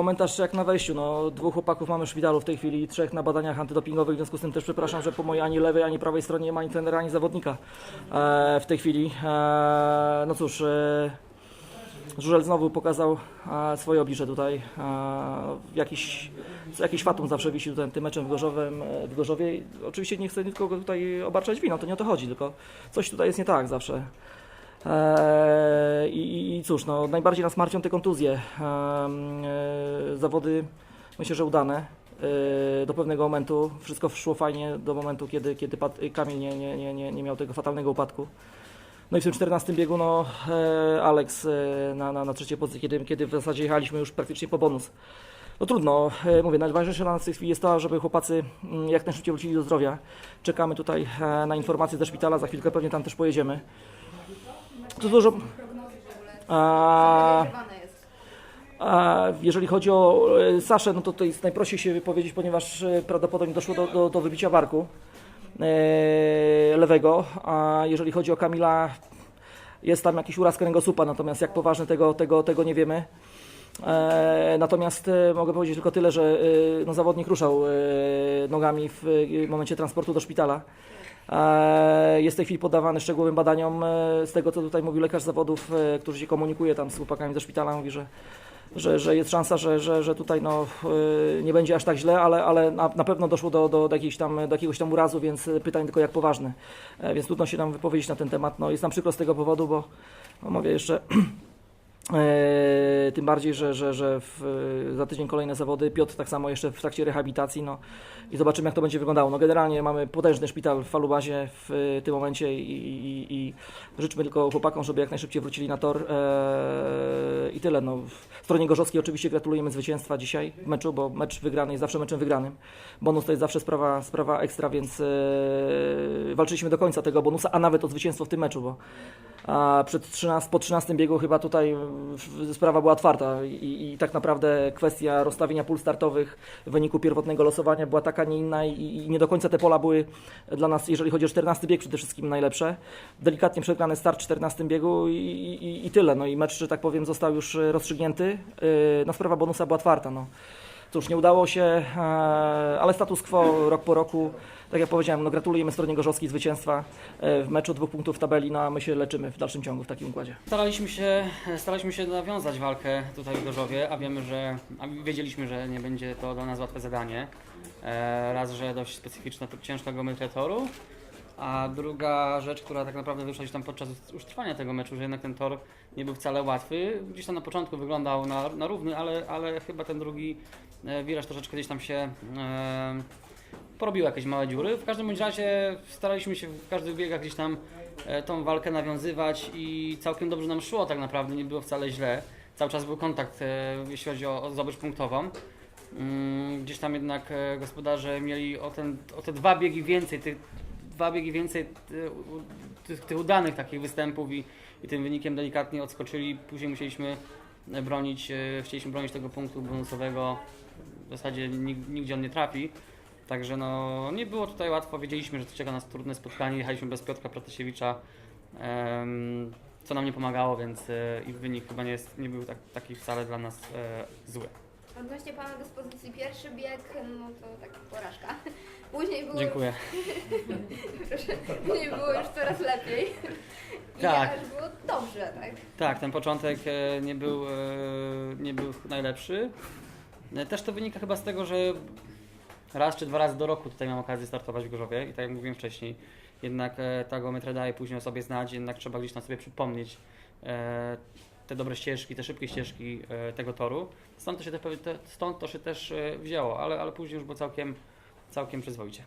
komentarz jak na wejściu. No, dwóch chłopaków mamy w szpitalu w tej chwili, trzech na badaniach antydopingowych, w związku z tym też przepraszam, że po mojej ani lewej, ani prawej stronie nie ma ani trenera, ani zawodnika e, w tej chwili. E, no cóż, e, Żurzel znowu pokazał e, swoje oblicze tutaj. E, jakiś, jakiś fatum zawsze wisi tutaj tym meczem w, Gorzowem, e, w Gorzowie. Oczywiście nie chcę nikogo tutaj obarczać winą, to nie o to chodzi, tylko coś tutaj jest nie tak zawsze. Eee, i, I cóż, no, najbardziej nas martwią te kontuzje. Ehm, e, zawody myślę, że udane e, do pewnego momentu. Wszystko szło fajnie do momentu, kiedy, kiedy Kamil nie, nie, nie, nie, miał tego fatalnego upadku. No i w tym 14 biegu no, Alex na, na, na trzeciej pozycji, kiedy, kiedy w zasadzie jechaliśmy już praktycznie po bonus. No trudno, mówię, najważniejsze dla nas w tej chwili jest to, żeby chłopacy mm, jak najszybciej wrócili do zdrowia. Czekamy tutaj na informacje ze szpitala, za chwilkę pewnie tam też pojedziemy. To dużo. A, a jeżeli chodzi o e, Saszę, no to tutaj jest najprościej się wypowiedzieć, ponieważ e, prawdopodobnie doszło do, do, do wybicia barku e, lewego. A jeżeli chodzi o Kamila, jest tam jakiś uraz kręgosłupa, natomiast jak poważny tego, tego, tego nie wiemy. E, natomiast e, mogę powiedzieć tylko tyle, że e, no, zawodnik ruszał nogami w momencie transportu do szpitala. Jest w tej chwili poddawany szczegółowym badaniom. Z tego, co tutaj mówił lekarz zawodów, który się komunikuje tam z chłopakami ze szpitala, mówi, że, że, że jest szansa, że, że, że tutaj no, nie będzie aż tak źle, ale, ale na, na pewno doszło do, do, do, jakiejś tam, do jakiegoś tam urazu, więc pytań tylko jak poważny. Więc trudno się nam wypowiedzieć na ten temat. No, jest nam przykro z tego powodu, bo no, mówię jeszcze. E, tym bardziej, że, że, że w, za tydzień kolejne zawody. Piotr tak samo jeszcze w trakcie rehabilitacji. No, I zobaczymy, jak to będzie wyglądało. No, generalnie mamy potężny szpital w Falubazie w tym momencie i, i, i życzmy tylko chłopakom, żeby jak najszybciej wrócili na tor. E, I tyle. No. W stronie gorzowskiej oczywiście gratulujemy zwycięstwa dzisiaj w meczu, bo mecz wygrany jest zawsze meczem wygranym. Bonus to jest zawsze sprawa, sprawa ekstra, więc e, walczyliśmy do końca tego bonusa, a nawet o zwycięstwo w tym meczu, bo a przed 13, po 13 biegu chyba tutaj sprawa była otwarta i, i tak naprawdę kwestia rozstawienia pól startowych w wyniku pierwotnego losowania była taka, nie inna i, i nie do końca te pola były dla nas, jeżeli chodzi o 14 bieg przede wszystkim najlepsze. Delikatnie przegrany start w 14 biegu i, i, tyle. No i mecz, że tak powiem, został już rozstrzygnięty. Y, No sprawa bonusa była otwarta. No. Cóż, nie udało się, e, ale status quo rok po roku. Tak jak powiedziałem, no gratulujemy stronie gorzowskiej zwycięstwa e, w meczu dwóch punktów w tabeli, no a my się leczymy w dalszym ciągu w takim układzie. Staraliśmy się, staraliśmy się nawiązać walkę tutaj w Gorzowie, a wiemy, że a wiedzieliśmy, że nie będzie to dla nas łatwe zadanie. E, raz, że dość specyficzna, ciężka geometria toru, a druga rzecz, która tak naprawdę wyszła gdzieś tam podczas już trwania tego meczu, że jednak ten tor nie był wcale łatwy. Gdzieś tam na początku wyglądał na, na równy, ale, ale chyba ten drugi wiraż troszeczkę gdzieś tam się e, porobił jakieś małe dziury. W każdym razie staraliśmy się w każdych biegach gdzieś tam e, tą walkę nawiązywać i całkiem dobrze nam szło tak naprawdę, nie było wcale źle. Cały czas był kontakt, e, jeśli chodzi o, o zdobycz punktową. Mm, Gdzieś tam jednak e, gospodarze mieli o, ten, o te dwa biegi więcej, tych dwa biegi więcej e, tych, tych udanych takich występów i, i tym wynikiem delikatnie odskoczyli. Później musieliśmy e, bronić, e, chcieliśmy bronić tego punktu bonusowego. W zasadzie nig- nigdzie on nie trafi. Także no, nie było tutaj łatwo. Wiedzieliśmy, że czeka nas trudne spotkanie. Jechaliśmy bez Piotra Protasiewicza, co nam nie pomagało, więc e, i wynik chyba nie, jest, nie był tak, taki wcale dla nas e, zły. Odnośnie Pana dyspozycji pierwszy bieg, no to taka porażka. Później było, Dziękuję. proszę, później było już coraz lepiej. I Tak. aż było dobrze, tak? Tak, ten początek e, nie był, nie był najlepszy. E, Też to wynika chyba z tego, że raz czy dwa razy do roku tutaj mam okazję startować w Gorzowie i tak jak mówiłem wcześniej, jednak e, ta geometria daje później o sobie znać, jednak trzeba gdzieś tam sobie przypomnieć e, te dobre ścieżki, te szybkie ścieżki e, tego toru. Stąd to się, stąd to się też wzięło, ale, ale później już było całkiem, całkiem przyzwoicie.